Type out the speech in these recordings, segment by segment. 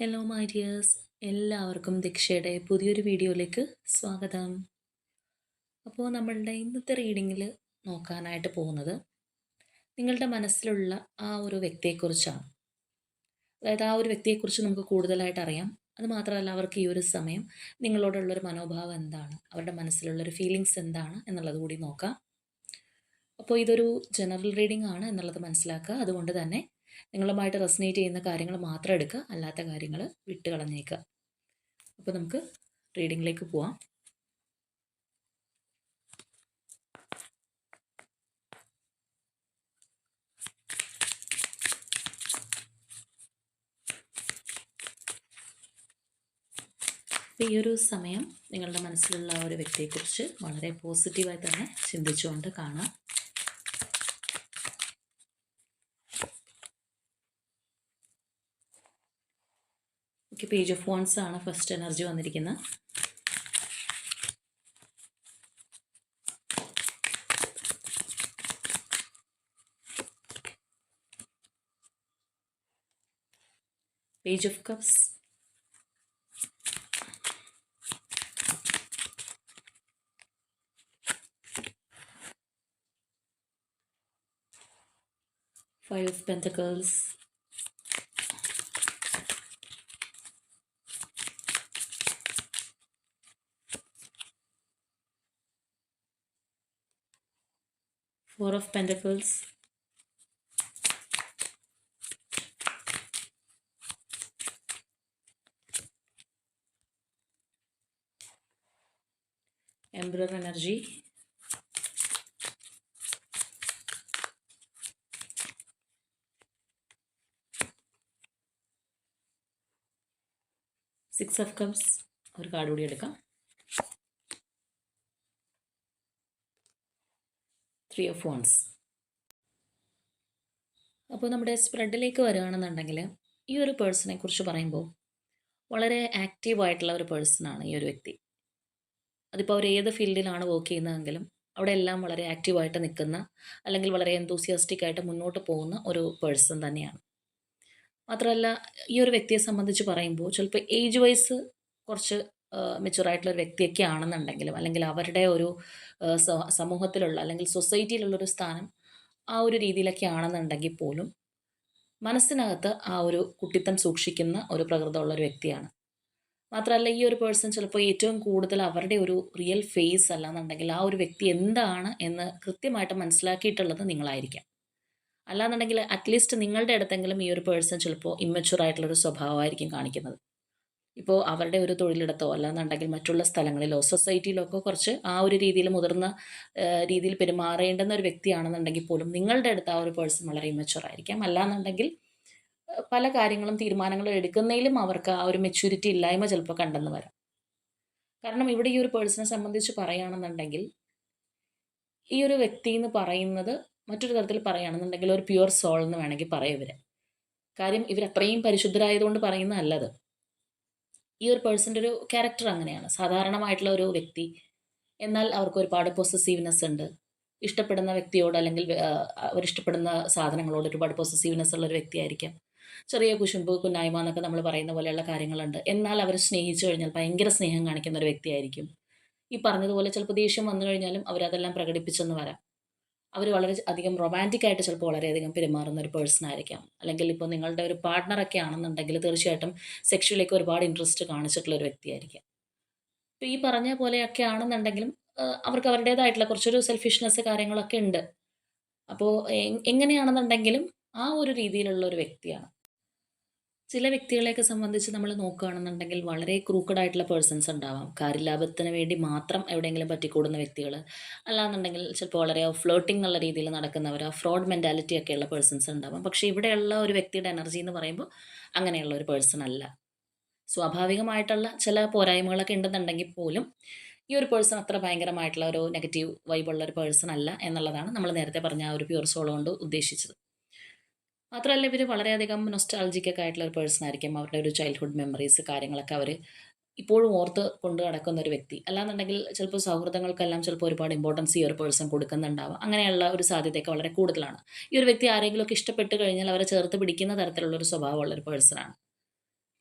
Hello my dears എല്ലാവർക്കും ദീക്ഷയുടെ പുതിയൊരു വീഡിയോയിലേക്ക് സ്വാഗതം. അപ്പോൾ നമ്മളുടെ ഇന്നത്തെ റീഡിങ്ങിൽ നോക്കാനായിട്ട് പോകുന്നത് നിങ്ങളുടെ മനസ്സിലുള്ള ആ ഒരു വ്യക്തിയെക്കുറിച്ചാണ്. അതായത് ആ ഒരു വ്യക്തിയെക്കുറിച്ച് നമുക്ക് കൂടുതലായിട്ട് അറിയാം. അത് മാത്രമല്ല അവർക്ക് ഈ ഒരു സമയം നിങ്ങളോടുള്ളൊരു മനോഭാവം എന്താണ്? അവരുടെ മനസ്സിലുള്ളൊരു ഫീലിങ്സ് എന്താണ്? എന്നുള്ളത് കൂടി നോക്കാം. അപ്പോൾ ഇതൊരു ജനറൽ റീഡിംഗ് ആണ് എന്നുള്ളത് മനസ്സിലാക്കുക. അതുകൊണ്ട് തന്നെ നിങ്ങളുമായിട്ട് റെസനേറ്റ് ചെയ്യുന്ന കാര്യങ്ങൾ മാത്രം എടുക്കുക. അല്ലാത്ത കാര്യങ്ങൾ വിട്ട് കളഞ്ഞേക്കുക. അപ്പോൾ നമുക്ക് റീഡിങ്ങിലേക്ക് പോവാം. ഈ ഒരു സമയം നിങ്ങളുടെ മനസ്സിലുള്ള ഒരു വ്യക്തിയെക്കുറിച്ച് വളരെ പോസിറ്റീവായി തന്നെ ചിന്തിച്ചുകൊണ്ട് കാണാം. പേജ് ഓഫ് വൺസ് ആണ് ഫസ്റ്റ് എനർജി വന്നിരിക്കുന്നത്. Page of cups five of pentacles Four of Pentacles. Emperor energy. Six of cups ഒരു കാർഡ് കൂടി എടുക്കാം ത്രീ ഓഫ് അപ്പോൾ നമ്മുടെ സ്പ്രെഡിലേക്ക് വരികയാണെന്നുണ്ടെങ്കിൽ ഈ ഒരു പേഴ്സണെ കുറിച്ച് പറയുമ്പോൾ വളരെ ആക്റ്റീവായിട്ടുള്ള ഒരു പേഴ്സണാണ് ഈ ഒരു വ്യക്തി. അതിപ്പോൾ അവർ ഏത് ഫീൽഡിലാണ് വർക്ക് ചെയ്യുന്നതെങ്കിലും അവിടെ എല്ലാം വളരെ ആക്റ്റീവായിട്ട് നിൽക്കുന്ന അല്ലെങ്കിൽ വളരെ എന്തൂസിയാസ്റ്റിക് ആയിട്ട് മുന്നോട്ട് പോകുന്ന ഒരു പേഴ്സൺ തന്നെയാണ്. മാത്രമല്ല ഈ ഒരു വ്യക്തിയെ സംബന്ധിച്ച് പറയുമ്പോൾ ചിലപ്പോൾ ഏജ് വൈസ് കുറച്ച് മെച്ചുറായിട്ടുള്ള ഒരു വ്യക്തിയൊക്കെ ആണെന്നുണ്ടെങ്കിലും അല്ലെങ്കിൽ അവരുടെ ഒരു സമൂഹത്തിലുള്ള അല്ലെങ്കിൽ സൊസൈറ്റിയിലുള്ള ഒരു സ്ഥാനം ആ ഒരു രീതിയിലൊക്കെ ആണെന്നുണ്ടെങ്കിൽ പോലും മനസ്സിനകത്ത് ആ ഒരു കുട്ടിത്തം സൂക്ഷിക്കുന്ന ഒരു പ്രകൃതമുള്ള ഒരു വ്യക്തിയാണ്. മാത്രമല്ല ഈ ഒരു പേഴ്സൺ ചിലപ്പോൾ ഏറ്റവും കൂടുതൽ അവരുടെ ഒരു റിയൽ ഫേസ് അല്ലാന്നുണ്ടെങ്കിൽ ആ ഒരു വ്യക്തി എന്താണ് എന്ന് കൃത്യമായിട്ട് മനസ്സിലാക്കിയിട്ടുള്ളത് നിങ്ങളായിരിക്കാം. അല്ലാന്നുണ്ടെങ്കിൽ അറ്റ്ലീസ്റ്റ് നിങ്ങളുടെ അടുത്തെങ്കിലും ഈ ഒരു പേഴ്സൺ ചിലപ്പോൾ ഇമ്മച്ചുവർ ആയിട്ടുള്ളൊരു സ്വഭാവമായിരിക്കും കാണിക്കുന്നത്. ഇപ്പോൾ അവരുടെ ഒരു തൊഴിലിടത്തോ അല്ലാന്നുണ്ടെങ്കിൽ മറ്റുള്ള സ്ഥലങ്ങളിലോ സൊസൈറ്റിയിലോ ഒക്കെ കുറച്ച് ആ ഒരു രീതിയിൽ മുതിർന്ന രീതിയിൽ പെരുമാറേണ്ടുന്ന ഒരു വ്യക്തിയാണെന്നുണ്ടെങ്കിൽ പോലും നിങ്ങളുടെ അടുത്ത് ആ ഒരു പേഴ്സൺ വളരെ മെച്ചുവർ ആയിരിക്കാം. അല്ലാന്നുണ്ടെങ്കിൽ പല കാര്യങ്ങളും തീരുമാനങ്ങളും എടുക്കുന്നതിലും അവർക്ക് ആ ഒരു മെച്യൂരിറ്റി ഇല്ലായ്മ ചിലപ്പോൾ കണ്ടെന്ന് വരാം. കാരണം ഇവിടെ ഈ ഒരു പേഴ്സണെ സംബന്ധിച്ച് പറയുകയാണെന്നുണ്ടെങ്കിൽ ഈ ഒരു വ്യക്തി എന്ന് പറയുന്നത് മറ്റൊരു തരത്തിൽ പറയുകയാണെന്നുണ്ടെങ്കിൽ ഒരു പ്യുവർ സോൾ എന്ന് വേണമെങ്കിൽ പറയാം ഇവരെ. കാര്യം ഇവർ അത്രയും പരിശുദ്ധരായതുകൊണ്ട് പറയുന്നതല്ലത്. ഈ ഒരു പേഴ്സന്റെ ഒരു ക്യാരക്ടർ അങ്ങനെയാണ്. സാധാരണമായിട്ടുള്ള ഒരു വ്യക്തി. എന്നാൽ അവർക്ക് ഒരുപാട് പൊസസീവ്നെസ് ഉണ്ട്. ഇഷ്ടപ്പെടുന്ന വ്യക്തിയോട് അല്ലെങ്കിൽ അവരിഷ്ടപ്പെടുന്ന സാധനങ്ങളോട് ഒരുപാട് പൊസസീവ്നെസ് ഉള്ള ഒരു വ്യക്തിയായിരിക്കാം. ചെറിയ കുശുമ്പ് കുന്നായ്മ എന്നൊക്കെ നമ്മൾ പറയുന്ന പോലെയുള്ള കാര്യങ്ങളുണ്ട്. എന്നാൽ അവർ സ്നേഹിച്ചു കഴിഞ്ഞാൽ ഭയങ്കര സ്നേഹം കാണിക്കുന്ന ഒരു വ്യക്തിയായിരിക്കും. ഈ പറഞ്ഞതുപോലെ ചിലപ്പോൾ ദേഷ്യം വന്നു കഴിഞ്ഞാലും അവരതെല്ലാം പ്രകടിപ്പിച്ചെന്ന് വരാം. അവർ വളരെ അധികം റൊമാന്റിക് ആയിട്ട് ചിലപ്പോൾ വളരെയധികം പെരുമാറുന്ന ഒരു പേഴ്സൺ ആയിരിക്കാം. അല്ലെങ്കിൽ ഇപ്പോൾ നിങ്ങളുടെ ഒരു പാർട്ട്ണറൊക്കെ ആണെന്നുണ്ടെങ്കിൽ തീർച്ചയായിട്ടും സെക്ഷലിലേക്ക് ഒരുപാട് ഇൻട്രസ്റ്റ് കാണിച്ചിട്ടുള്ള ഒരു വ്യക്തിയായിരിക്കാം. ഇപ്പോൾ ഈ പറഞ്ഞ പോലെയൊക്കെ ആണെന്നുണ്ടെങ്കിലും അവർക്ക് അവരുടേതായിട്ടുള്ള കുറച്ചൊരു സെൽഫിഷ്നെസ് കാര്യങ്ങളൊക്കെ ഉണ്ട്. അപ്പോൾ എങ്ങനെയാണെന്നുണ്ടെങ്കിലും ആ ഒരു രീതിയിലുള്ള ഒരു വ്യക്തിയാണ്. ചില വ്യക്തികളെയൊക്കെ സംബന്ധിച്ച് നമ്മൾ നോക്കുകയാണെന്നുണ്ടെങ്കിൽ വളരെ ക്രൂക്കഡ് ആയിട്ടുള്ള പേഴ്സൺസ് ഉണ്ടാവാം. കാര്യലാഭത്തിന് വേണ്ടി മാത്രം എവിടെയെങ്കിലും പറ്റിക്കൂടുന്ന വ്യക്തികൾ അല്ലാന്നുണ്ടെങ്കിൽ ചിലപ്പോൾ വളരെ ഫ്ലോട്ടിംഗ് എന്നുള്ള രീതിയിൽ നടക്കുന്നവർ ഫ്രോഡ് മെന്റാലിറ്റി ഒക്കെയുള്ള പേഴ്സൺസ് ഉണ്ടാവാം. പക്ഷേ ഇവിടെയുള്ള ഒരു വ്യക്തിയുടെ എനർജി എന്ന് പറയുമ്പോൾ അങ്ങനെയുള്ള ഒരു പേഴ്സൺ അല്ല. സ്വാഭാവികമായിട്ടുള്ള ചില പോരായ്മകളൊക്കെ ഉണ്ടെന്നുണ്ടെങ്കിൽ പോലും ഈ ഒരു പേഴ്സൺ അത്ര ഭയങ്കരമായിട്ടുള്ള ഒരു നെഗറ്റീവ് വൈബുള്ള ഒരു പേഴ്സൺ അല്ല എന്നുള്ളതാണ് നമ്മൾ നേരത്തെ പറഞ്ഞ ആ ഒരു പ്യൂർ സോൾ കൊണ്ട് ഉദ്ദേശിച്ചത്. മാത്രമല്ല ഇവർ വളരെയധികം നൊസ്റ്റാൾജിക്കൊക്കെ ആയിട്ടുള്ള ഒരു പേഴ്സൺ ആയിരിക്കും. അവരുടെ ഒരു ചൈൽഡ്ഹുഡ് മെമ്മറീസ് കാര്യങ്ങളൊക്കെ അവർ ഇപ്പോഴും ഓർത്ത് കൊണ്ട് നടക്കുന്ന ഒരു വ്യക്തി. അല്ലാന്നുണ്ടെങ്കിൽ ചിലപ്പോൾ സൗഹൃദങ്ങൾക്കെല്ലാം ചിലപ്പോൾ ഒരുപാട് ഇമ്പോർട്ടൻസ് ഈ ഒരു പേഴ്സൺ കൊടുക്കുന്നുണ്ടാവാം. അങ്ങനെയുള്ള ഒരു സാധ്യതയൊക്കെ വളരെ കൂടുതലാണ്. ഈ ഒരു വ്യക്തി ആരെങ്കിലുമൊക്കെ ഇഷ്ടപ്പെട്ട് കഴിഞ്ഞാൽ അവരെ ചേർത്ത് പിടിക്കുന്ന തരത്തിലുള്ള ഒരു സ്വഭാവമുള്ള ഒരു പേഴ്സണാണ്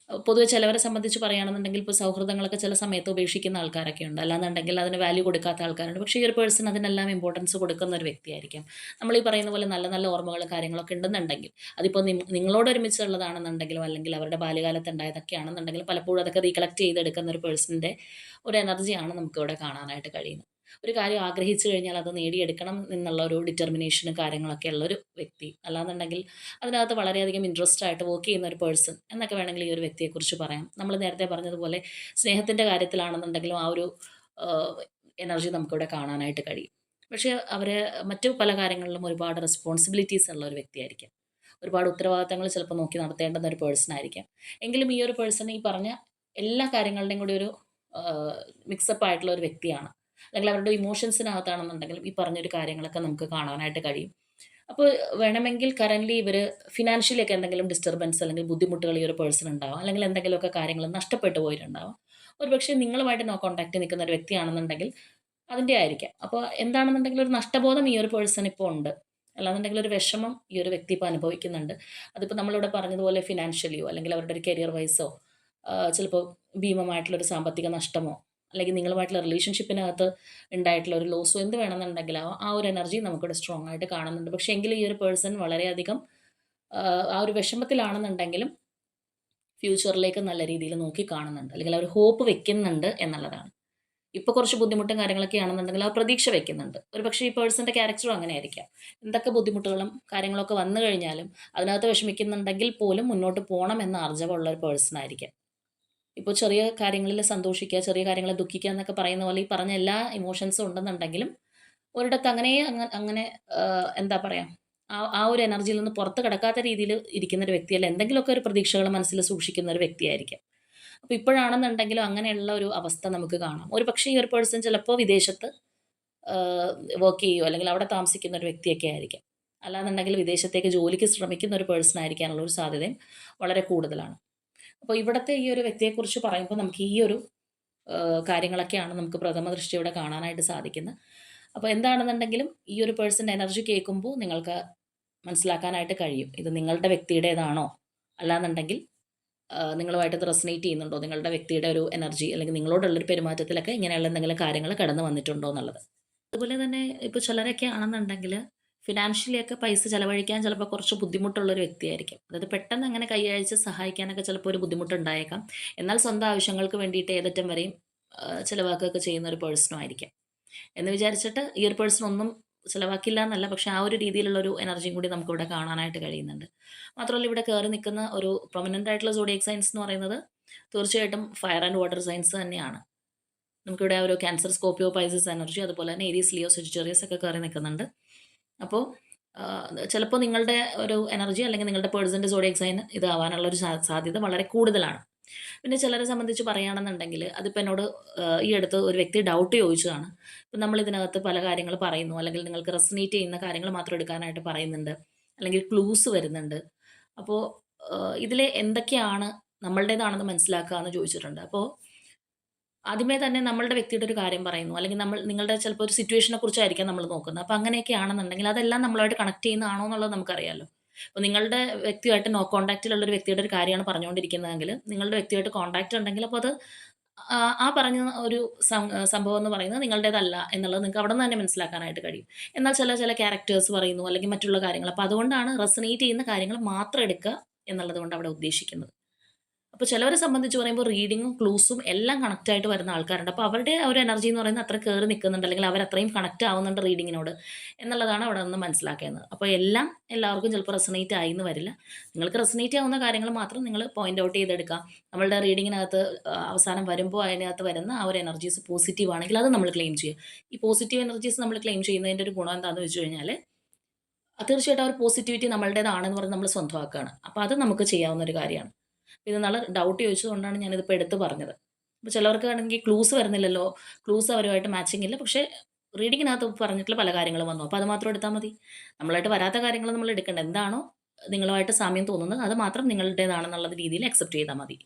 പൊതുവെ ചിലവരെ സംബന്ധിച്ച് പറയുകയാണെന്നുണ്ടെങ്കിൽ ഇപ്പോൾ സൗഹൃദങ്ങളൊക്കെ ചില സമയത്ത് ഉപേക്ഷിക്കുന്ന ആൾക്കാരൊക്കെ ഉണ്ട്. അല്ലാന്നുണ്ടെങ്കിൽ അതിന് വാല്യൂ കൊടുക്കാത്ത ആൾക്കാരുണ്ട്. പക്ഷേ ഈ ഒരു പേഴ്സൺ അതിനെല്ലാം ഇമ്പോർട്ടൻസ് കൊടുക്കുന്ന ഒരു വ്യക്തിയായിരിക്കും. നമ്മൾ ഈ പറയുന്ന പോലെ നല്ല നല്ല ഓർമ്മകളും കാര്യങ്ങളൊക്കെ ഉണ്ടെന്നുണ്ടെങ്കിൽ അതിപ്പോൾ നിങ്ങളോട് ഒരുമിച്ചുള്ളതാണെന്നുണ്ടെങ്കിലും അല്ലെങ്കിൽ അവരുടെ ബാല്യകാലത്ത് ഉണ്ടായതൊക്കെ പലപ്പോഴും അതൊക്കെ റീകളക്ട് ചെയ്തെടുക്കുന്ന ഒരു പേഴ്സണിന്റെ ഒരു എനർജിയാണ് നമുക്കിവിടെ കാണാനായിട്ട് കഴിയുന്നത്. ഒരു കാര്യം ആഗ്രഹിച്ചു കഴിഞ്ഞാൽ അത് നേടിയെടുക്കണം എന്നുള്ള ഒരു ഡിറ്റർമിനേഷനും കാര്യങ്ങളൊക്കെ ഉള്ള ഒരു വ്യക്തി. അല്ലാന്നുണ്ടെങ്കിൽ അതിനകത്ത് വളരെയധികം ഇൻട്രസ്റ്റ് ആയിട്ട് വർക്ക് ചെയ്യുന്ന ഒരു പേഴ്സൺ എന്നൊക്കെ വേണമെങ്കിൽ ഈ ഒരു വ്യക്തിയെക്കുറിച്ച് പറയാം. നമ്മൾ നേരത്തെ പറഞ്ഞതുപോലെ സ്നേഹത്തിന്റെ കാര്യത്തിലാണെന്നുണ്ടെങ്കിലും ആ ഒരു എനർജി നമുക്കിവിടെ കാണാനായിട്ട് കഴിയും. പക്ഷേ അവർ മറ്റു പല കാര്യങ്ങളിലും ഒരുപാട് റെസ്പോൺസിബിലിറ്റീസ് ഉള്ള ഒരു വ്യക്തിയായിരിക്കും. ഒരുപാട് ഉത്തരവാദിത്തങ്ങൾ ചിലപ്പോൾ നോക്കി നടത്തേണ്ടുന്ന ഒരു പേഴ്സൺ ആയിരിക്കാം. എങ്കിലും ഈ ഒരു പേഴ്സൺ ഈ പറഞ്ഞ എല്ലാ കാര്യങ്ങളുടെയും കൂടി ഒരു മിക്സപ്പ് ആയിട്ടുള്ള ഒരു വ്യക്തിയാണ്. അല്ലെങ്കിൽ അവരുടെ ഇമോഷൻസിനകത്താണെന്നുണ്ടെങ്കിലും ഈ പറഞ്ഞൊരു കാര്യങ്ങളൊക്കെ നമുക്ക് കാണാനായിട്ട് കഴിയും. അപ്പോൾ വേണമെങ്കിൽ കറന്റ്ലി ഇവർ ഫിനാൻഷ്യലിയൊക്കെ എന്തെങ്കിലും ഡിസ്റ്റർബൻസ് അല്ലെങ്കിൽ ബുദ്ധിമുട്ടുകൾ ഈ ഒരു പേഴ്സൺ ഉണ്ടാവാം. അല്ലെങ്കിൽ എന്തെങ്കിലുമൊക്കെ കാര്യങ്ങൾ നഷ്ടപ്പെട്ടു പോയിട്ടുണ്ടാവാം. ഒരു പക്ഷേ നിങ്ങളുമായിട്ട് നോ കോൺടാക്റ്റ് നിൽക്കുന്ന ഒരു വ്യക്തിയാണെന്നുണ്ടെങ്കിൽ അതിന്റെ ആയിരിക്കാം. അപ്പോൾ എന്താണെന്നുണ്ടെങ്കിൽ ഒരു നഷ്ടബോധം ഈ ഒരു പേഴ്സൺ ഇപ്പോൾ ഉണ്ട്. അല്ലാന്നുണ്ടെങ്കിൽ ഒരു വിഷമം ഈ ഒരു വ്യക്തി ഇപ്പോൾ അനുഭവിക്കുന്നുണ്ട്. അതിപ്പോൾ നമ്മളിവിടെ പറഞ്ഞതുപോലെ ഫിനാൻഷ്യലിയോ അല്ലെങ്കിൽ അവരുടെ ഒരു കരിയർ വൈസോ ചിലപ്പോൾ ഭീമമായിട്ടുള്ളൊരു സാമ്പത്തിക നഷ്ടമോ അല്ലെങ്കിൽ നിങ്ങളുമായിട്ടുള്ള റിലേഷൻഷിപ്പിനകത്ത് ഉണ്ടായിട്ടുള്ള ഒരു ലോസോ എന്ത് വേണമെന്നുണ്ടെങ്കിൽ ആ ഒരു എനർജി നമുക്കിവിടെ സ്ട്രോങ് ആയിട്ട് കാണുന്നുണ്ട്. പക്ഷേ എങ്കിലും ഈ ഒരു പേഴ്സൺ വളരെയധികം ആ ഒരു വിഷമത്തിലാണെന്നുണ്ടെങ്കിലും ഫ്യൂച്ചറിലേക്ക് നല്ല രീതിയിൽ നോക്കി കാണുന്നുണ്ട്. അല്ലെങ്കിൽ അവർ ഹോപ്പ് വെക്കുന്നുണ്ട് എന്നുള്ളതാണ്. ഇപ്പോൾ കുറച്ച് ബുദ്ധിമുട്ടും കാര്യങ്ങളൊക്കെ ആണെന്നുണ്ടെങ്കിൽ ആ പ്രതീക്ഷ വെക്കുന്നുണ്ട്. ഒരു പക്ഷേ ഈ പേഴ്സന്റെ ക്യാരക്ടറും അങ്ങനെ ആയിരിക്കാം എന്തൊക്കെ ബുദ്ധിമുട്ടുകളും കാര്യങ്ങളൊക്കെ വന്നു കഴിഞ്ഞാലും അതിനകത്ത് വിഷമിക്കുന്നുണ്ടെങ്കിൽ പോലും മുന്നോട്ട് പോകണം എന്ന ആർജവമുള്ള ഒരു പേഴ്സൺ ആയിരിക്കാം. ഇപ്പോൾ ചെറിയ കാര്യങ്ങളിൽ സന്തോഷിക്കുക ചെറിയ കാര്യങ്ങളെ ദുഃഖിക്കുക എന്നൊക്കെ പറയുന്ന പോലെ ഈ പറഞ്ഞ എല്ലാ ഇമോഷൻസും ഉണ്ടെന്നുണ്ടെങ്കിലും ഒരിടത്ത് അങ്ങനെ അങ്ങനെ എന്താ പറയുക ആ ആ ഒരു എനർജിയിൽ നിന്ന് പുറത്ത് കിടക്കാത്ത രീതിയിൽ ഇരിക്കുന്ന ഒരു വ്യക്തിയല്ല. എന്തെങ്കിലുമൊക്കെ ഒരു പ്രതീക്ഷകൾ മനസ്സിൽ സൂക്ഷിക്കുന്ന ഒരു വ്യക്തിയായിരിക്കാം. അപ്പോൾ ഇപ്പോഴാണെന്നുണ്ടെങ്കിലും അങ്ങനെയുള്ള ഒരു അവസ്ഥ നമുക്ക് കാണാം. ഒരു പക്ഷേ ഈ ഒരു പേഴ്സൺ ചിലപ്പോൾ വിദേശത്ത് വർക്ക് ചെയ്യുമോ അല്ലെങ്കിൽ അവിടെ താമസിക്കുന്ന ഒരു വ്യക്തിയൊക്കെ ആയിരിക്കാം. അല്ലാന്നുണ്ടെങ്കിൽ വിദേശത്തേക്ക് ജോലിക്ക് ശ്രമിക്കുന്ന ഒരു പേഴ്സൺ ആയിരിക്കാനുള്ള ഒരു സാധ്യതയും വളരെ കൂടുതലാണ്. അപ്പോൾ ഇവിടുത്തെ ഈ ഒരു വ്യക്തിയെക്കുറിച്ച് പറയുമ്പോൾ നമുക്ക് ഈ ഒരു കാര്യങ്ങളൊക്കെയാണ് നമുക്ക് പ്രഥമ ദൃഷ്ടിയോടെ കാണാനായിട്ട് സാധിക്കുന്നത് അപ്പോൾ എന്താണെന്നുണ്ടെങ്കിലും ഈ ഒരു പേഴ്സന്റെ എനർജി കേൾക്കുമ്പോൾ നിങ്ങൾക്ക് മനസ്സിലാക്കാനായിട്ട് കഴിയും. ഇത് നിങ്ങളുടെ വ്യക്തിയുടേതാണോ? അല്ലാന്നുണ്ടെങ്കിൽ നിങ്ങളുമായിട്ട് റെസിനേറ്റ് ചെയ്യുന്നുണ്ടോ? നിങ്ങളുടെ വ്യക്തിയുടെ ഒരു എനർജി അല്ലെങ്കിൽ നിങ്ങളോടുള്ളൊരു പെരുമാറ്റത്തിലൊക്കെ ഇങ്ങനെയുള്ള എന്തെങ്കിലും കാര്യങ്ങൾ കടന്നു വന്നിട്ടുണ്ടോ എന്നുള്ളത്. അതുപോലെ തന്നെ ഇപ്പോൾ ചിലരൊക്കെ ആണെന്നുണ്ടെങ്കിൽ ഫിനാൻഷ്യലി ഒക്കെ പൈസ ചിലവഴിക്കാൻ ചിലപ്പോൾ കുറച്ച് ബുദ്ധിമുട്ടുള്ളൊരു വ്യക്തിയായിരിക്കും. അതായത് പെട്ടെന്ന് അങ്ങനെ കൈയഴിച്ച് സഹായിക്കാനൊക്കെ ചിലപ്പോൾ ഒരു ബുദ്ധിമുട്ടുണ്ടായേക്കാം. എന്നാൽ സ്വന്തം ആവശ്യങ്ങൾക്ക് വേണ്ടിയിട്ട് ഏതറ്റം വരെയും ചിലവാക്കുകയൊക്കെ ചെയ്യുന്ന ഒരു പേഴ്സണും ആയിരിക്കാം. എന്ന് വിചാരിച്ചിട്ട് ഈ ഒരു പേഴ്സൺ ഒന്നും ചിലവാക്കില്ല എന്നല്ല പക്ഷെ ആ ഒരു രീതിയിലുള്ള ഒരു എനർജിയും കൂടി നമുക്ക് ഇവിടെ കാണാനായിട്ട് കഴിയുന്നുണ്ട്. മാത്രമല്ല ഇവിടെ കയറി നിൽക്കുന്ന ഒരു പ്രൊമനന്റ് ആയിട്ടുള്ള സോഡിയക് സയൻസ് എന്ന് പറയുന്നത് തീർച്ചയായിട്ടും ഫയർ ആൻഡ് വാട്ടർ സയൻസ് തന്നെയാണ്. നമുക്കിവിടെ ഒരു ക്യാൻസർ സ്കോപ്പിയോ പൈസസ് എനർജി അതുപോലെ തന്നെ ഏരിയസ് ലിയോ സെജിറ്റേറിയസ് ഒക്കെ കയറി നിൽക്കുന്നുണ്ട്. അപ്പോൾ ചിലപ്പോൾ നിങ്ങളുടെ ഒരു എനർജി അല്ലെങ്കിൽ നിങ്ങളുടെ പേഴ്സന്റെ സോഡിയക് സൈൻ ഇതാവാനുള്ള ഒരു സാധ്യത വളരെ കൂടുതലാണ്. പിന്നെ ചിലരെ സംബന്ധിച്ച് പറയുകയാണെന്നുണ്ടെങ്കിൽ അതിപ്പോൾ എന്നോട് ഈ അടുത്ത് ഒരു വ്യക്തി ഡൗട്ട് ചോദിച്ചതാണ്. ഇപ്പം നമ്മൾ ഇതിനകത്ത് പല കാര്യങ്ങൾ പറയുന്നു. അല്ലെങ്കിൽ നിങ്ങൾക്ക് റെസനേറ്റ് ചെയ്യുന്ന കാര്യങ്ങൾ മാത്രം എടുക്കാനായിട്ട് പറയുന്നുണ്ട്. അല്ലെങ്കിൽ ക്ലൂസ് വരുന്നുണ്ട്. അപ്പോൾ ഇതിലെ എന്തൊക്കെയാണ് നമ്മളുടേതാണെന്ന് മനസ്സിലാക്കുക എന്ന് ചോദിച്ചിട്ടുണ്ട്. അപ്പോൾ ആദ്യമേ തന്നെ നമ്മളുടെ വ്യക്തിയുടെ ഒരു കാര്യം പറയുന്നു. അല്ലെങ്കിൽ നമ്മൾ നിങ്ങളുടെ ചിലപ്പോൾ ഒരു സിറ്റുവേഷനെ കുറിച്ചായിരിക്കാം നമ്മൾ നോക്കുന്നത്. അപ്പോൾ അങ്ങനെയൊക്കെ ആണെന്നുണ്ടെങ്കിൽ അതെല്ലാം നമ്മളായിട്ട് കണക്ട് ചെയ്യുന്നതാണോ എന്നുള്ളത് നമുക്കറിയാമല്ലോ അപ്പോൾ നിങ്ങളുടെ വ്യക്തിയായിട്ട് നോ കോൺടാക്റ്റിലുള്ള ഒരു വ്യക്തിയുടെ ഒരു കാര്യമാണ് പറഞ്ഞുകൊണ്ടിരിക്കുന്നതെങ്കിൽ നിങ്ങളുടെ വ്യക്തിയായിട്ട് കോൺടാക്റ്റ് ഉണ്ടെങ്കിൽ അപ്പോൾ അത് ആ പറഞ്ഞ ഒരു സംഭവം എന്ന് പറയുന്നത് നിങ്ങളുടേതല്ല എന്നുള്ളത് നിങ്ങൾക്ക് അവിടെ നിന്ന് തന്നെ മനസ്സിലാക്കാനായിട്ട് കഴിയും. എന്നാൽ ചില ചില ക്യാരക്ടേഴ്സ് പറയുന്നു അല്ലെങ്കിൽ മറ്റുള്ള കാര്യങ്ങൾ. അപ്പോൾ അതുകൊണ്ടാണ് റെസനേറ്റ് ചെയ്യുന്ന കാര്യങ്ങൾ മാത്രം എടുക്കുക എന്നുള്ളത് കൊണ്ട് അവിടെ ഉദ്ദേശിക്കുന്നത്. അപ്പോൾ ചിലവരെ സംബന്ധിച്ച് പറയുമ്പോൾ റീഡിങ്ങും ക്ലൂസും എല്ലാം കണക്റ്റ് ആയിട്ട് വരുന്ന ആൾക്കാരുണ്ട്. അപ്പോൾ അവരുടെ ഒരു എനർജി എന്ന് പറയുന്നത് അത്ര കയറി നിൽക്കുന്നുണ്ട്. അല്ലെങ്കിൽ അവർ അത്രയും കണക്റ്റ് ആവുന്നുണ്ട് റീഡിങ്ങിനോട് എന്നുള്ളതാണ് അവിടെ നിന്ന് മനസ്സിലാക്കുന്നത് അപ്പോൾ എല്ലാം എല്ലാവർക്കും ചിലപ്പോൾ റെസനേറ്റ് ആയി എന്ന് വരില്ല. നിങ്ങൾക്ക് റെസനേറ്റ് ആവുന്ന കാര്യങ്ങൾ മാത്രം നിങ്ങൾ പോയിന്റ് ഔട്ട് ചെയ്തെടുക്കുക. നമ്മളുടെ റീഡിങ്ങിനകത്ത് അവസാനം വരുമ്പോൾ അതിനകത്ത് വരുന്ന ആ ഒരു എനർജീസ് പോസിറ്റീവ് ആണെങ്കിൽ അത് നമ്മൾ ക്ലെയിം ചെയ്യുക. ഈ പോസിറ്റീവ് എനർജീസ് നമ്മൾ ക്ലെയിം ചെയ്യുന്നതിന്റെ ഒരു ഗുണം എന്താണെന്ന് വെച്ച് കഴിഞ്ഞാൽ തീർച്ചയായിട്ടും ആ ഒരു പോസിറ്റിവിറ്റി നമ്മളുടേതാണെന്ന് പറഞ്ഞ് നമ്മൾ സ്വന്തമാക്കുകയാണ്. അപ്പോൾ അത് നമുക്ക് ചെയ്യാവുന്ന ഒരു കാര്യമാണ്. ഇത് നാളെ ഡൗട്ട് ചോദിച്ചതുകൊണ്ടാണ് ഞാനിതിപ്പോൾ എടുത്ത് പറഞ്ഞത്. അപ്പോൾ ചിലവർക്ക് ആണെങ്കിൽ ക്ലൂസ് വരുന്നില്ലല്ലോ. ക്ലൂസ് അവരുമായിട്ട് മാച്ചിങ് ഇല്ല. പക്ഷേ റീഡിങ്ങിനകത്ത് പറഞ്ഞിട്ടുള്ള പല കാര്യങ്ങളും വന്നു. അപ്പോൾ അത് മാത്രം എടുത്താൽ മതി. നമ്മളായിട്ട് വരാത്ത കാര്യങ്ങൾ നമ്മൾ എടുക്കേണ്ട. എന്താണോ നിങ്ങളുമായിട്ട് സാമ്യം തോന്നുന്നത് അത് മാത്രം നിങ്ങളുടേതാണെന്നുള്ള രീതിയിൽ അക്സെപ്റ്റ് ചെയ്താൽ മതി.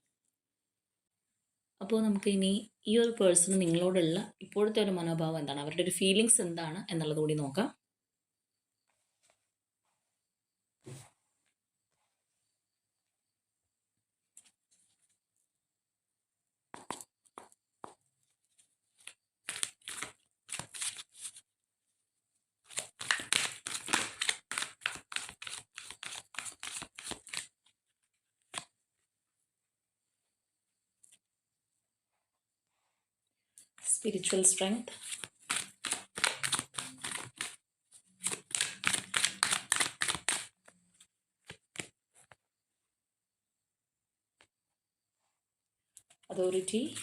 അപ്പോൾ നമുക്ക് ഇനി ഈ ഒരു പേഴ്സണ് നിങ്ങളോടുള്ള ഇപ്പോഴത്തെ ഒരു മനോഭാവം എന്താണ്? അവരുടെ ഒരു ഫീലിങ്സ് എന്താണ് എന്നുള്ളത് കൂടി നോക്കാം. Spiritual strength, authority,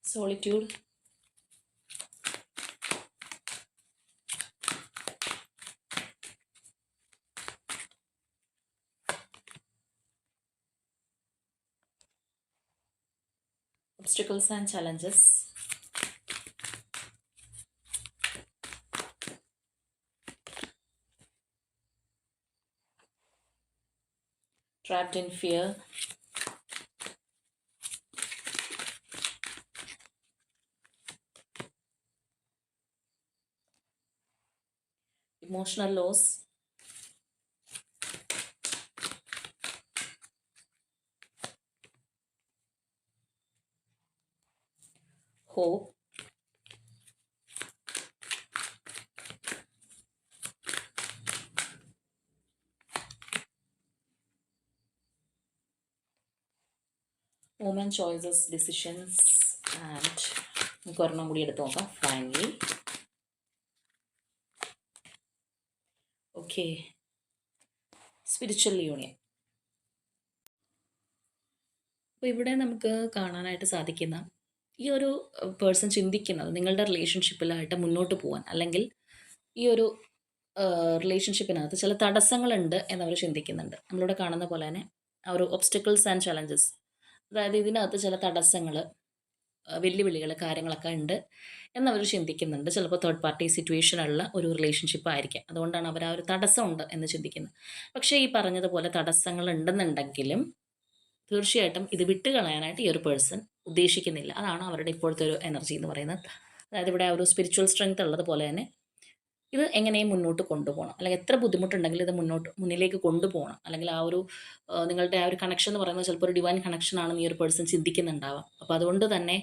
solitude, obstacles and challenges, trapped in fear, emotional loss, hope, woman choices decisions and നമുക്ക് ഒരെണ്ണം കൂടി എടുത്ത് നോക്കാം ഫൈനലി ഓക്കെ സ്പിരിച്വൽ യൂണിയൻ അപ്പോൾ ഇവിടെ നമുക്ക് കാണാനായിട്ട് സാധിക്കുന്ന ഈ ഒരു പേഴ്സൺ ചിന്തിക്കുന്നത് നിങ്ങളുടെ റിലേഷൻഷിപ്പിലായിട്ട് മുന്നോട്ട് പോകാൻ അല്ലെങ്കിൽ ഈ ഒരു റിലേഷൻഷിപ്പിനകത്ത് ചില തടസ്സങ്ങളുണ്ട് എന്നവർ ചിന്തിക്കുന്നുണ്ട്. നമ്മളിവിടെ കാണുന്ന പോലെ തന്നെ ആ ഒരു ഒബ്സ്റ്റക്കിൾസ് ആൻഡ് ചലഞ്ചസ് അതായത് ഇതിനകത്ത് ചില തടസ്സങ്ങൾ വെല്ലുവിളികൾ കാര്യങ്ങളൊക്കെ ഉണ്ട് എന്നവർ ചിന്തിക്കുന്നുണ്ട്. ചിലപ്പോൾ തേർഡ് പാർട്ടി സിറ്റുവേഷനുള്ള ഒരു റിലേഷൻഷിപ്പ് ആയിരിക്കാം. അതുകൊണ്ടാണ് അവർ ആ ഒരു തടസ്സമുണ്ട് എന്ന് ചിന്തിക്കുന്നത്. പക്ഷേ ഈ പറഞ്ഞതുപോലെ തടസ്സങ്ങൾ ഉണ്ടെന്നുണ്ടെങ്കിലും തീർച്ചയായിട്ടും ഇത് വിട്ടുകളയാനായിട്ട് ഈ ഒരു പേഴ്സൺ ഉദ്ദേശിക്കുന്നില്ല. അതാണ് അവരുടെ ഇപ്പോഴത്തെ ഒരു എനർജി എന്ന് പറയുന്നത്. അതായത് ഇവിടെ ഒരു സ്പിരിച്വൽ സ്ട്രെങ്ത് ഉള്ളതുപോലെ തന്നെ ഇത് എങ്ങനെയും മുന്നോട്ട് കൊണ്ടുപോകണം. അല്ലെങ്കിൽ എത്ര ബുദ്ധിമുട്ടുണ്ടെങ്കിലും ഇത് മുന്നോട്ട് മുന്നിലേക്ക് കൊണ്ടുപോകണം. അല്ലെങ്കിൽ ആ ഒരു നിങ്ങളുടെ ആ ഒരു കണക്ഷൻ എന്ന് പറയുന്നത് ചിലപ്പോൾ ഒരു ഡിവൈൻ കണക്ഷൻ ആണെന്ന് ഈ ഒരു പേഴ്സൺ ചിന്തിക്കുന്നുണ്ടാവാം. അപ്പോൾ അതുകൊണ്ട് തന്നെ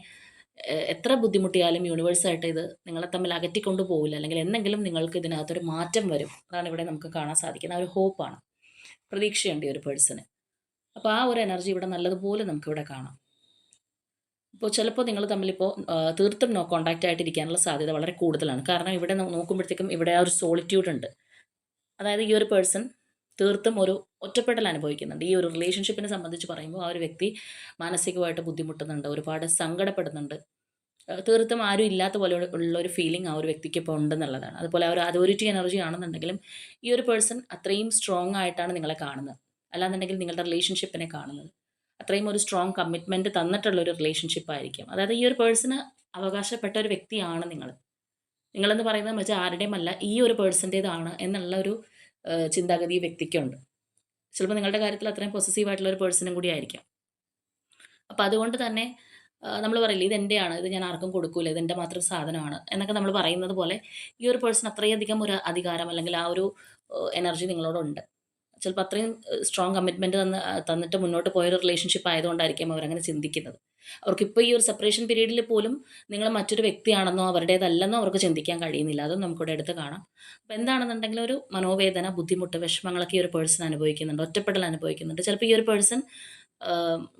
എത്ര ബുദ്ധിമുട്ടിയാലും യൂണിവേഴ്സായിട്ട് ഇത് നിങ്ങളെ തമ്മിൽ അകറ്റിക്കൊണ്ട് പോകില്ല അല്ലെങ്കിൽ എന്തെങ്കിലും നിങ്ങൾക്ക് ഇതിനകത്തൊരു മാറ്റം വരും. അതാണ് ഇവിടെ നമുക്ക് കാണാൻ സാധിക്കുന്ന ആ ഒരു ഹോപ്പാണ് പ്രതീക്ഷയുണ്ട് ഈ ഒരു പേഴ്സണ് അപ്പോൾ ആ ഒരു എനർജി ഇവിടെ നല്ലതുപോലെ നമുക്കിവിടെ കാണാം. ഇപ്പോൾ ചിലപ്പോൾ നിങ്ങൾ തമ്മിലിപ്പോൾ തീർത്തും നോ കോണ്ടാക്റ്റ് ആയിട്ടിരിക്കാനുള്ള സാധ്യത വളരെ കൂടുതലാണ്. കാരണം ഇവിടെ നോക്കുമ്പോഴത്തേക്കും ഇവിടെ ആ ഒരു സോളിറ്റ്യൂഡ് ഉണ്ട്. അതായത് ഈ ഒരു പേഴ്സൺ തീർത്തും ഒരു ഒറ്റപ്പെടൽ അനുഭവിക്കുന്നുണ്ട്. ഈ ഒരു റിലേഷൻഷിപ്പിനെ സംബന്ധിച്ച് പറയുമ്പോൾ ആ ഒരു വ്യക്തി മാനസികമായിട്ട് ബുദ്ധിമുട്ടുന്നുണ്ട് ഒരുപാട് സങ്കടപ്പെടുന്നുണ്ട്. തീർത്തും ആരും ഇല്ലാത്ത പോലെ ഉള്ള ഒരു ഫീലിംഗ് ആ ഒരു വ്യക്തിക്ക് ഇപ്പോൾ ഉണ്ടെന്നുള്ളതാണ്. അതുപോലെ ആ ഒരു അതോറിറ്റി എനർജി ആണെന്നുണ്ടെങ്കിലും ഈ ഒരു പേഴ്സൺ അത്രയും സ്ട്രോങ് ആയിട്ടാണ് നിങ്ങളെ കാണുന്നത്. അല്ലാന്നുണ്ടെങ്കിൽ നിങ്ങളുടെ റിലേഷൻഷിപ്പിനെ കാണുന്നത്. അത്രയും ഒരു സ്ട്രോങ് കമ്മിറ്റ്മെന്റ് തന്നിട്ടുള്ള ഒരു റിലേഷൻഷിപ്പ് ആയിരിക്കും. അതായത് ഈ ഒരു പേഴ്സണ് അവകാശപ്പെട്ട ഒരു വ്യക്തിയാണ് നിങ്ങൾ. നിങ്ങളെന്ന് പറയുന്നത് വെച്ചാൽ ആരുടെയും അല്ല ഈ ഒരു പേഴ്സന്റേതാണ് എന്നുള്ള ഒരു ചിന്താഗതി വ്യക്തിക്കുണ്ട്. ചിലപ്പോൾ നിങ്ങളുടെ കാര്യത്തിൽ അത്രയും പൊസസീവ് ആയിട്ടുള്ള ഒരു പേഴ്സണും കൂടി ആയിരിക്കാം. അപ്പോൾ അതുകൊണ്ട് തന്നെ നമ്മൾ പറയില്ല ഇത് എന്റെയാണ് ഇത് ഞാൻ ആർക്കും കൊടുക്കൂല ഇത് എന്റെ മാത്രം സാധനമാണ് എന്നൊക്കെ നമ്മൾ പറയുന്നത് പോലെ ഈ ഒരു പേഴ്സൺ അത്രയധികം ഒരു അധികാരം അല്ലെങ്കിൽ ആ ഒരു എനർജി നിങ്ങളോടുണ്ട്. ചിലപ്പോൾ അത്രയും സ്ട്രോങ് കമ്മിറ്റ്മെന്റ് തന്ന് തന്നിട്ട് മുന്നോട്ട് പോയൊരു റിലേഷൻഷിപ്പ് ആയതുകൊണ്ടായിരിക്കും അവരങ്ങനെ ചിന്തിക്കുന്നത്. അവർക്കിപ്പോൾ ഈ ഒരു സെപ്പറേഷൻ പീരീഡിൽ പോലും നിങ്ങൾ മറ്റൊരു വ്യക്തിയാണെന്നോ അവരുടേതല്ലെന്നോ അവർക്ക് ചിന്തിക്കാൻ കഴിയുന്നില്ല. അതും നമുക്കിവിടെ എടുത്ത് കാണാം. അപ്പോൾ എന്താണെന്നുണ്ടെങ്കിൽ ഒരു മനോവേദന ബുദ്ധിമുട്ട് വിഷമങ്ങളൊക്കെ ഈ ഒരു പേഴ്സൺ അനുഭവിക്കുന്നുണ്ട് ഒറ്റപ്പെടൽ അനുഭവിക്കുന്നുണ്ട്. ചിലപ്പോൾ ഈ ഒരു പേഴ്സൺ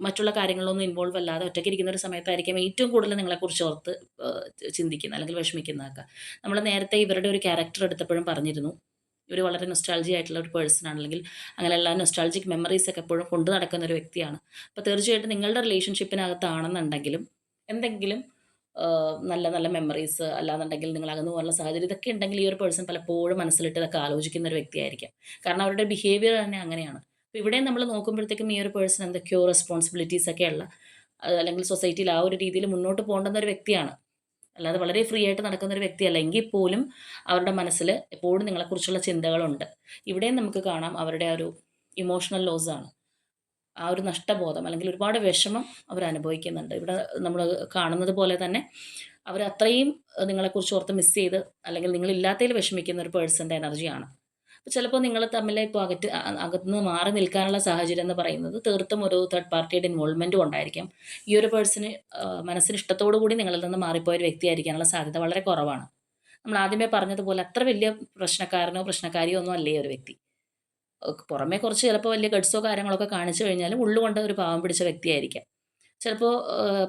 മറ്റുള്ള കാര്യങ്ങളൊന്നും ഇൻവോൾവ് അല്ലാതെ ഒറ്റയ്ക്ക് ഇരിക്കുന്ന ഒരു സമയത്തായിരിക്കും ഏറ്റവും കൂടുതൽ നിങ്ങളെക്കുറിച്ച് ഓർത്ത് ചിന്തിക്കുന്ന അല്ലെങ്കിൽ വിഷമിക്കുന്നതൊക്കെ. നമ്മൾ നേരത്തെ ഇവരുടെ ഒരു ക്യാരക്ടർ എടുത്തപ്പോഴും പറഞ്ഞിരുന്നു. ഇവർ വളരെ നൊസ്റ്റാൾജി ആയിട്ടുള്ള ഒരു പേഴ്സൺ ആണ്. അങ്ങനെ എല്ലാ നൊസ്റ്റാൾജിക് മെമ്മറീസ് ഒക്കെ എപ്പോഴും കൊണ്ടു നടക്കുന്ന ഒരു വ്യക്തിയാണ്. അപ്പോൾ തീർച്ചയായിട്ടും നിങ്ങളുടെ റിലേഷൻഷിപ്പിനകത്താണെന്നുണ്ടെങ്കിലും എന്തെങ്കിലും നല്ല നല്ല മെമ്മറീസ് അല്ലാന്നുണ്ടെങ്കിൽ നിങ്ങൾ അകന്നു പോകാനുള്ള സാഹചര്യം ഇതൊക്കെ ഉണ്ടെങ്കിൽ ഈ ഒരു പേഴ്സൺ പലപ്പോഴും മനസ്സിലിട്ട് ഇതൊക്കെ ആലോചിക്കുന്ന ഒരു വ്യക്തിയായിരിക്കാം. കാരണം അവരുടെ ബിഹേവിയർ തന്നെ അങ്ങനെയാണ്. അപ്പോൾ ഇവിടെ നമ്മൾ നോക്കുമ്പോഴത്തേക്കും ഈ ഒരു പേഴ്സൺ എന്തൊക്കെയോ റെസ്പോൺസിബിലിറ്റീസ് ഒക്കെ ഉള്ള അല്ലെങ്കിൽ സൊസൈറ്റിയിൽ ആ ഒരു രീതിയിൽ മുന്നോട്ട് പോകേണ്ടുന്ന ഒരു വ്യക്തിയാണ്. അല്ലാതെ വളരെ ഫ്രീ ആയിട്ട് നടക്കുന്ന ഒരു വ്യക്തിയല്ല എങ്കിൽ പോലും അവരുടെ മനസ്സിൽ എപ്പോഴും നിങ്ങളെക്കുറിച്ചുള്ള ചിന്തകളുണ്ട്. ഇവിടെയും നമുക്ക് കാണാം അവരുടെ ആ ഒരു ഇമോഷണൽ ലോസ് ആണ്. ആ ഒരു നഷ്ടബോധം അല്ലെങ്കിൽ ഒരുപാട് വിഷമം അവർ അനുഭവിക്കുന്നുണ്ട്. ഇവിടെ നമ്മൾ കാണുന്നത് പോലെ തന്നെ അവർ അത്രയും നിങ്ങളെക്കുറിച്ച് ഓർത്ത് മിസ് ചെയ്ത് അല്ലെങ്കിൽ നിങ്ങളില്ലാത്തതിൽ വിഷമിക്കുന്ന ഒരു പേഴ്സന്റെ എനർജിയാണ് അപ്പോൾ ചിലപ്പോൾ നിങ്ങൾ തമ്മിൽ ഇപ്പോൾ അകറ്റ് അകത്തുനിന്ന് മാറി നിൽക്കാനുള്ള സാഹചര്യം എന്ന് പറയുന്നത് തീർത്തും ഒരു തേർഡ് പാർട്ടിയുടെ ഇൻവോൾവ്മെന്റും ഉണ്ടായിരിക്കാം. ഈ ഒരു പേഴ്സണ് മനസ്സിന് ഇഷ്ടത്തോടു കൂടി നിങ്ങളിൽ നിന്ന് മാറിപ്പോയ ഒരു വ്യക്തിയായിരിക്കാനുള്ള സാധ്യത വളരെ കുറവാണ്. നമ്മൾ ആദ്യമേ പറഞ്ഞതുപോലെ അത്ര വലിയ പ്രശ്നക്കാരനോ പ്രശ്നക്കാരിയോ ഒന്നും അല്ലേ ഒരു വ്യക്തി? പുറമേ കുറച്ച് ചിലപ്പോൾ വലിയ ഗഡ്സോ കാര്യങ്ങളൊക്കെ കാണിച്ചു കഴിഞ്ഞാൽ ഉള്ളുകൊണ്ട് ഒരു പാവം പിടിച്ച വ്യക്തിയായിരിക്കാം. ചിലപ്പോൾ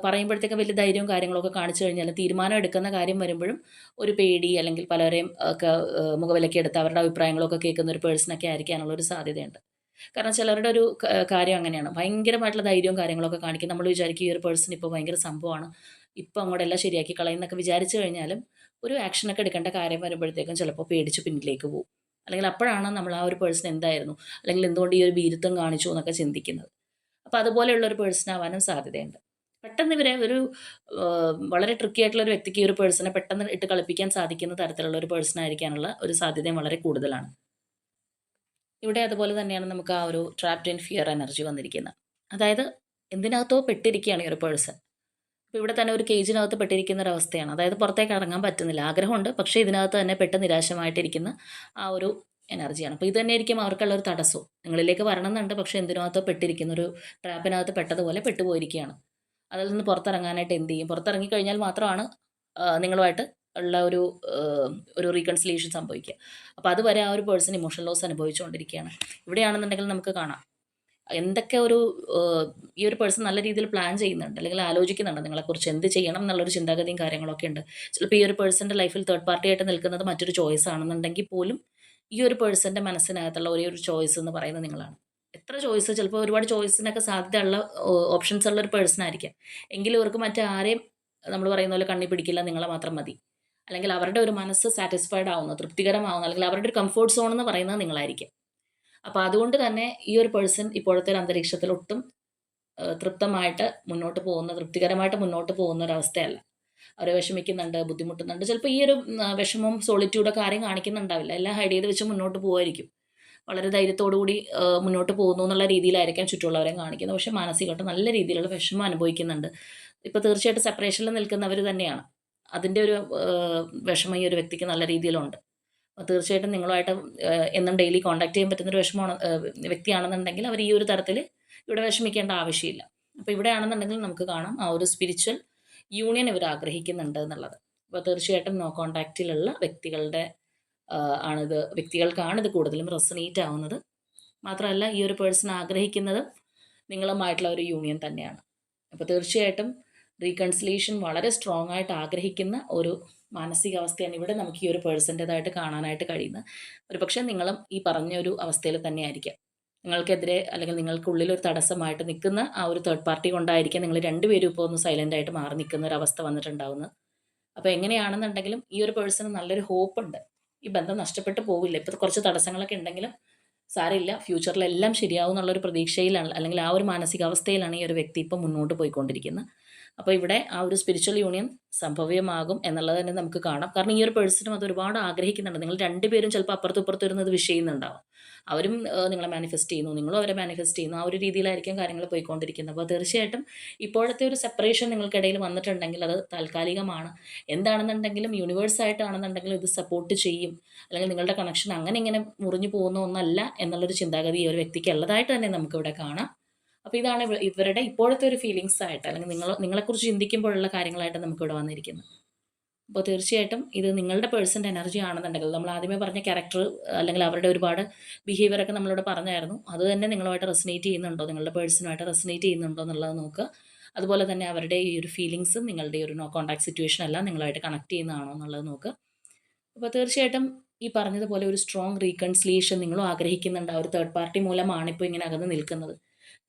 പറയുമ്പോഴത്തേക്കും വലിയ ധൈര്യവും കാര്യങ്ങളൊക്കെ കാണിച്ചു കഴിഞ്ഞാൽ തീരുമാനം എടുക്കുന്ന കാര്യം വരുമ്പോഴും ഒരു പേടി അല്ലെങ്കിൽ പലരെയും ഒക്കെ മുഖവിലയ്ക്ക് മുഖവിലക്കെടുത്ത് അവരുടെ അഭിപ്രായങ്ങളൊക്കെ കേൾക്കുന്ന ഒരു പേഴ്സണൊക്കെ ആയിരിക്കാനുള്ള ഒരു സാധ്യതയുണ്ട്. കാരണം ചിലരുടെ ഒരു കാര്യം അങ്ങനെയാണ്. ഭയങ്കരമായിട്ടുള്ള ധൈര്യവും കാര്യങ്ങളൊക്കെ കാണിക്കും. നമ്മൾ വിചാരിക്കും ഈ ഒരു പേഴ്സൺ ഇപ്പോൾ ഭയങ്കര സംഭവമാണ്. ഇപ്പം അങ്ങോട്ട് എല്ലാം ശരിയാക്കി കളയുന്നൊക്കെ വിചാരിച്ചു കഴിഞ്ഞാലും ഒരു ആക്ഷനൊക്കെ എടുക്കേണ്ട കാര്യം വരുമ്പോഴത്തേക്കും ചിലപ്പോൾ പേടിച്ച് പിന്നിലേക്ക് പോകും. അല്ലെങ്കിൽ അപ്പോഴാണ് നമ്മൾ ആ ഒരു പേഴ്സൺ എന്തായിരുന്നു? അല്ലെങ്കിൽ എന്തുകൊണ്ട് ഈ ഒരു ഭീരുത്വം കാണിച്ചു എന്നൊക്കെ ചിന്തിക്കുന്നത്. അപ്പോൾ അതുപോലെയുള്ള ഒരു പേഴ്സൺ ആവാനും സാധ്യതയുണ്ട്. പെട്ടെന്ന് ഇവരെ ഒരു വളരെ ട്രിക്കി ആയിട്ടുള്ള ഒരു വ്യക്തിക്ക് ഈ ഒരു പേഴ്സണെ പെട്ടെന്ന് ഇട്ട് കളിപ്പിക്കാൻ സാധിക്കുന്ന തരത്തിലുള്ള ഒരു പേഴ്സൺ ആയിരിക്കാനുള്ള ഒരു സാധ്യതയും വളരെ കൂടുതലാണ്. ഇവിടെ അതുപോലെ തന്നെയാണ് നമുക്ക് ആ ഒരു ട്രാപ്ഡ് ഇൻ ഫിയർ എനർജി വന്നിരിക്കുന്നത്. അതായത് എന്തിനകത്തോ പെട്ടിരിക്കുകയാണ് ഈ ഒരു പേഴ്സൺ ഇപ്പോൾ ഇവിടെ തന്നെ ഒരു കേജിനകത്ത് പെട്ടിരിക്കുന്ന ഒരു അവസ്ഥയാണ്. അതായത് പുറത്തേക്ക് ഇറങ്ങാൻ പറ്റുന്നില്ല. ആഗ്രഹമുണ്ട് പക്ഷേ ഇതിനകത്ത് തന്നെ പെട്ട് നിരാശമായിട്ടിരിക്കുന്ന ആ ഒരു എനർജിയാണ് അപ്പോൾ ഇത് തന്നെ ആയിരിക്കും അവർക്കുള്ള ഒരു തടസ്സവും നിങ്ങളിലേക്ക് വരണം എന്നുണ്ട് പക്ഷേ എന്തിനകത്തോ പെട്ടിരിക്കുന്ന ഒരു ട്രാപ്പിനകത്ത് പെട്ടതുപോലെ പെട്ടുപോയിരിക്കുകയാണ്. അതിൽ നിന്ന് പുറത്തിറങ്ങാനായിട്ട് എന്ത് ചെയ്യും? പുറത്തിറങ്ങി കഴിഞ്ഞാൽ മാത്രമാണ് നിങ്ങളുമായിട്ട് ഉള്ള ഒരു ഒരു റീകൺസിലേഷൻ സംഭവിക്കുക. അപ്പോൾ അതുവരെ ആ ഒരു പേഴ്സൺ ഇമോഷണൽ ലോസ് അനുഭവിച്ചുകൊണ്ടിരിക്കുകയാണ്. ഇവിടെയാണെന്നുണ്ടെങ്കിൽ നമുക്ക് കാണാം. എന്തൊക്കെ ഒരു ഈ ഒരു പേഴ്സൺ നല്ല രീതിയിൽ പ്ലാൻ ചെയ്യുന്നുണ്ട് അല്ലെങ്കിൽ ആലോചിക്കുന്നുണ്ട് നിങ്ങളെക്കുറിച്ച് എന്ത് ചെയ്യണം എന്നുള്ളൊരു ചിന്താഗതിയും കാര്യങ്ങളൊക്കെ ഉണ്ട്. ചിലപ്പോൾ ഈ ഒരു പേഴ്സന്റെ ലൈഫിൽ തേർഡ് പാർട്ടി ആയിട്ട് നിൽക്കുന്നത് മറ്റൊരു ചോയ്സ് ആണെന്നുണ്ടെങ്കിൽ പോലും ഈ ഒരു പേഴ്സന്റെ മനസ്സിനകത്തുള്ള ഒരേ ഒരു ചോയ്സ് എന്ന് പറയുന്നത് നിങ്ങളാണ്. എത്ര ചോയ്സ് ചിലപ്പോൾ ഒരുപാട് ചോയ്സിനൊക്കെ സാധ്യതയുള്ള ഓപ്ഷൻസ് ഉള്ള ഒരു പേഴ്സൺ ആയിരിക്കാം. എങ്കിലും ഇവർക്ക് മറ്റാരെയും നമ്മൾ പറയുന്ന പോലെ കണ്ണി പിടിക്കില്ല നിങ്ങളെ മാത്രം മതി. അല്ലെങ്കിൽ അവരുടെ ഒരു മനസ്സ് സാറ്റിസ്ഫൈഡ് ആവുന്ന തൃപ്തികരമാവുന്ന അല്ലെങ്കിൽ അവരുടെ ഒരു കംഫോർട്ട് സോൺ എന്ന് പറയുന്നത് നിങ്ങളായിരിക്കും. അപ്പോൾ അതുകൊണ്ട് തന്നെ ഈ ഒരു പേഴ്സൺ ഇപ്പോഴത്തെ ഒരു അന്തരീക്ഷത്തിൽ ഒട്ടും തൃപ്തമായിട്ട് മുന്നോട്ട് പോകുന്ന തൃപ്തികരമായിട്ട് മുന്നോട്ട് പോകുന്ന ഒരു അവസ്ഥയല്ല. അവർ വിഷമിക്കുന്നുണ്ട് ബുദ്ധിമുട്ടുന്നുണ്ട്. ചിലപ്പോൾ ഈ ഒരു വിഷമവും സോളിറ്റ്യൂഡൊക്കെ ആരെയും കാണിക്കുന്നുണ്ടാവില്ല. എല്ലാം ഹൈഡ് ചെയ്ത് വെച്ച് മുന്നോട്ട് പോകുമായിരിക്കും വളരെ ധൈര്യത്തോടു കൂടി മുന്നോട്ട് പോകുന്നു എന്നുള്ള രീതിയിലായിരിക്കാം ചുറ്റുമുള്ളവരെ കാണിക്കുന്നത്. പക്ഷേ മാനസികമായിട്ട് നല്ല രീതിയിലുള്ള വിഷമം അനുഭവിക്കുന്നുണ്ട്. ഇപ്പോൾ തീർച്ചയായിട്ടും സെപ്പറേഷനിൽ നിൽക്കുന്നവർ തന്നെയാണ്. അതിന്റെ ഒരു വിഷമം ഈ ഒരു വ്യക്തിക്ക് നല്ല രീതിയിലുണ്ട്. അപ്പോൾ തീർച്ചയായിട്ടും നിങ്ങളുമായിട്ട് എന്നും ഡെയിലി കോണ്ടാക്ട് ചെയ്യാൻ പറ്റുന്ന ഒരു വിഷമമാണ് വ്യക്തിയാണെന്നുണ്ടെങ്കിൽ അവർ ഈ ഒരു തരത്തിൽ ഇവിടെ വിഷമിക്കേണ്ട ആവശ്യമില്ല. അപ്പോൾ ഇവിടെയാണെന്നുണ്ടെങ്കിൽ നമുക്ക് കാണാം ആ ഒരു സ്പിരിച്വൽ യൂണിയൻ ഇവർ ആഗ്രഹിക്കുന്നുണ്ട് എന്നുള്ളത്. അപ്പോൾ തീർച്ചയായിട്ടും നോ കോൺടാക്റ്റിലുള്ള വ്യക്തികളുടെ ആണിത് വ്യക്തികൾക്കാണ് ഇത് കൂടുതലും റെസനേറ്റ് ആവുന്നത്. മാത്രമല്ല ഈ ഒരു പേഴ്സൺ ആഗ്രഹിക്കുന്നത് നിങ്ങളുമായിട്ടുള്ള ഒരു യൂണിയൻ തന്നെയാണ്. അപ്പോൾ തീർച്ചയായിട്ടും റീകൺസിലേഷൻ വളരെ സ്ട്രോങ് ആയിട്ട് ആഗ്രഹിക്കുന്ന ഒരു മാനസികാവസ്ഥയാണ് ഇവിടെ നമുക്ക് ഈ ഒരു പേഴ്സന്റേതായിട്ട് കാണാനായിട്ട് കഴിയുന്നത്. ഒരു പക്ഷേ നിങ്ങളും ഈ പറഞ്ഞ ഒരു അവസ്ഥയിൽ തന്നെയായിരിക്കാം. നിങ്ങൾക്കെതിരെ അല്ലെങ്കിൽ നിങ്ങൾക്കുള്ളിൽ ഒരു തടസ്സമായിട്ട് നിൽക്കുന്ന ആ ഒരു തേർഡ് പാർട്ടി കൊണ്ടായിരിക്കാം നിങ്ങൾ രണ്ടുപേരും ഇപ്പോൾ ഒന്ന് സൈലന്റ് ആയിട്ട് മാറി നിൽക്കുന്ന ഒരു അവസ്ഥ വന്നിട്ടുണ്ടാവുന്നത്. അപ്പോൾ എങ്ങനെയാണെന്നുണ്ടെങ്കിലും ഈ ഒരു പേഴ്സണ് നല്ലൊരു ഹോപ്പ് ഉണ്ട്. ഈ ബന്ധം നഷ്ടപ്പെട്ടു പോവില്ല. ഇപ്പോൾ കുറച്ച് തടസ്സങ്ങളൊക്കെ ഉണ്ടെങ്കിലും സാരമില്ല. ഫ്യൂച്ചറിൽ എല്ലാം ശരിയാവും എന്നുള്ളൊരു പ്രതീക്ഷയിലാണ് അല്ലെങ്കിൽ ആ ഒരു മാനസികാവസ്ഥയിലാണ് ഈ ഒരു വ്യക്തി ഇപ്പോൾ മുന്നോട്ട് പോയിക്കൊണ്ടിരിക്കുന്നത്. അപ്പോൾ ഇവിടെ ആ ഒരു സ്പിരിച്വൽ യൂണിയൻ സംഭവ്യമാകും എന്നുള്ളത് തന്നെ നമുക്ക് കാണാം. കാരണം ഈ ഒരു പേഴ്സണും അത് ഒരുപാട് ആഗ്രഹിക്കുന്നുണ്ട്. നിങ്ങൾ രണ്ടുപേരും ചിലപ്പോൾ അപ്പുറത്തും ഇപ്പുറത്തും വരുന്നത് വിഷ് ചെയ്യുന്നുണ്ടാവും. അവരും നിങ്ങളെ മാനിഫെസ്റ്റ് ചെയ്യുന്നു. നിങ്ങളും അവരെ മാനിഫെസ്റ്റ് ചെയ്യുന്നു. ആ ഒരു രീതിയിലായിരിക്കും കാര്യങ്ങൾ പോയിക്കൊണ്ടിരിക്കുന്നത്. അപ്പോൾ തീർച്ചയായിട്ടും ഇപ്പോഴത്തെ ഒരു സെപ്പറേഷൻ നിങ്ങൾക്കിടയിൽ വന്നിട്ടുണ്ടെങ്കിൽ അത് താൽക്കാലികമാണ്. എന്താണെന്നുണ്ടെങ്കിലും യൂണിവേഴ്സ് ആയിട്ടാണെന്നുണ്ടെങ്കിലും ഇത് സപ്പോർട്ട് ചെയ്യും. അല്ലെങ്കിൽ നിങ്ങളുടെ കണക്ഷൻ അങ്ങനെ ഇങ്ങനെ മുറിഞ്ഞു പോകുന്ന ഒന്നല്ല എന്നുള്ളൊരു ചിന്താഗതി ഈ ഒരു വ്യക്തിക്ക് ഉള്ളതായിട്ട് തന്നെ നമുക്കിവിടെ കാണാം. അപ്പോൾ ഇതാണ് ഇവരുടെ ഇപ്പോഴത്തെ ഒരു ഫീലിങ്സ് ആയിട്ട് അല്ലെങ്കിൽ നിങ്ങൾ നിങ്ങളെക്കുറിച്ച് ചിന്തിക്കുമ്പോഴുള്ള കാര്യങ്ങളായിട്ട് നമുക്ക് ഇവിടെ വന്നിരിക്കുന്നത്. അപ്പോൾ തീർച്ചയായിട്ടും ഇത് നിങ്ങളുടെ പേഴ്സന്റെ എനർജി ആണെന്നുണ്ടെങ്കിൽ നമ്മൾ ആദ്യമേ പറഞ്ഞ ക്യാരക്ടർ അല്ലെങ്കിൽ അവരുടെ ഒരുപാട് ബിഹേവിയർ ഒക്കെ നമ്മളോട് പറഞ്ഞായിരുന്നു. അത് തന്നെ നിങ്ങളുമായിട്ട് റെസിനേറ്റ് ചെയ്യുന്നുണ്ടോ? നിങ്ങളുടെ പേഴ്സണുമായിട്ട് റെസിനേറ്റ് ചെയ്യുന്നുണ്ടോ എന്നുള്ളത് നോക്കുക. അതുപോലെ തന്നെ അവരുടെ ഈ ഒരു ഫീലിങ്സും നിങ്ങളുടെ ഈ ഒരു നോ കോൺടാക്ട് സിറ്റുവേഷൻ എല്ലാം നിങ്ങളുമായിട്ട് കണക്ട് ചെയ്യുന്നതാണോ എന്നുള്ളത് നോക്കുക. അപ്പോൾ തീർച്ചയായിട്ടും ഈ പറഞ്ഞതുപോലെ ഒരു സ്ട്രോങ് റീകൺസിലിയേഷൻ നിങ്ങളും ആഗ്രഹിക്കുന്നുണ്ട്. ആ ഒരു തേർഡ് പാർട്ടി മൂലമാണ് ഇപ്പോൾ ഇങ്ങനെ അകന്ന് നിൽക്കുന്നത്.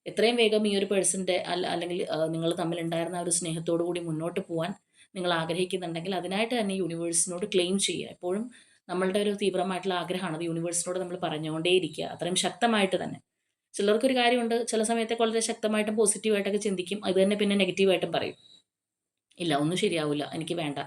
എത്രയും വേഗം ഈ ഒരു പേഴ്സന്റെ അല്ല അല്ലെങ്കിൽ നിങ്ങൾ തമ്മിലുണ്ടായിരുന്ന ഒരു സ്നേഹത്തോടു കൂടി മുന്നോട്ട് പോകാൻ നിങ്ങൾ ആഗ്രഹിക്കുന്നുണ്ടെങ്കിൽ അതിനായിട്ട് തന്നെ യൂണിവേഴ്സിനോട് ക്ലെയിം ചെയ്യുക. എപ്പോഴും നമ്മളുടെ ഒരു തീവ്രമായിട്ടുള്ള ആഗ്രഹമാണ് അത് യൂണിവേഴ്സിനോട് നമ്മൾ പറഞ്ഞുകൊണ്ടേയിരിക്കുക. അത്രയും ശക്തമായിട്ട് തന്നെ. ചിലർക്കൊരു കാര്യമുണ്ട് ചില സമയത്തൊക്കെ വളരെ ശക്തമായിട്ടും പോസിറ്റീവായിട്ടൊക്കെ ചിന്തിക്കും അത് തന്നെ പിന്നെ നെഗറ്റീവായിട്ടും പറയും. ഇല്ല ഒന്നും ശരിയാവില്ല എനിക്ക് വേണ്ട.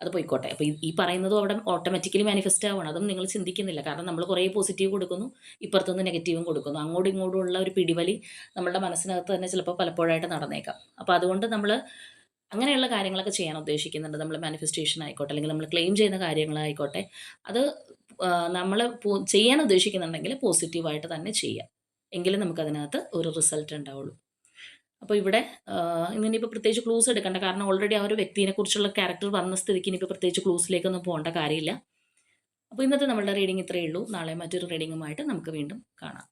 അത് പോയിക്കോട്ടെ. അപ്പോൾ ഈ പറയുന്നതും അവിടെ ഓട്ടോമാറ്റിക്കലി മാനിഫെസ്റ്റ് ആവണം അതും നിങ്ങൾ ചിന്തിക്കുന്നില്ല. കാരണം നമ്മൾ കുറേ പോസിറ്റീവ് കൊടുക്കുന്നു ഇപ്പുറത്തുനിന്ന് നെഗറ്റീവും കൊടുക്കുന്നു. അങ്ങോട്ടും ഇങ്ങോട്ടും ഉള്ള ഒരു പിടിവലി നമ്മുടെ മനസ്സിനകത്ത് തന്നെ ചിലപ്പോൾ പലപ്പോഴായിട്ട് നടന്നേക്കാം. അപ്പോൾ അതുകൊണ്ട് നമ്മൾ അങ്ങനെയുള്ള കാര്യങ്ങളൊക്കെ ചെയ്യാൻ ഉദ്ദേശിക്കുന്നുണ്ട്. നമ്മൾ മാനിഫെസ്റ്റേഷൻ ആയിക്കോട്ടെ അല്ലെങ്കിൽ നമ്മൾ ക്ലെയിം ചെയ്യുന്ന കാര്യങ്ങളായിക്കോട്ടെ. അത് നമ്മൾ ചെയ്യാൻ ഉദ്ദേശിക്കുന്നുണ്ടെങ്കിൽ പോസിറ്റീവായിട്ട് തന്നെ ചെയ്യാം. എങ്കിലും നമുക്കതിനകത്ത് ഒരു റിസൾട്ട് ഉണ്ടാവുള്ളൂ. അപ്പോൾ ഇവിടെ ഇന്നിപ്പോൾ പ്രത്യേകിച്ച് ക്ലൂസ് എടുക്കണ്ട. കാരണം ഓൾറെഡി ആ ഒരു വ്യക്തിനെ കുറിച്ചുള്ള ക്യാരക്ടർ വന്ന സ്ഥിതിക്ക് ഇനിയിപ്പോൾ പ്രത്യേകിച്ച് ക്ലൂസിലേക്കൊന്നും പോകേണ്ട കാര്യമില്ല. അപ്പോൾ ഇന്നത്തെ നമ്മളുടെ റീഡിംഗ് ഇത്രയേ ഉള്ളൂ. നാളെ മറ്റൊരു റീഡിങ്ങുമായിട്ട് നമുക്ക് വീണ്ടും കാണാം.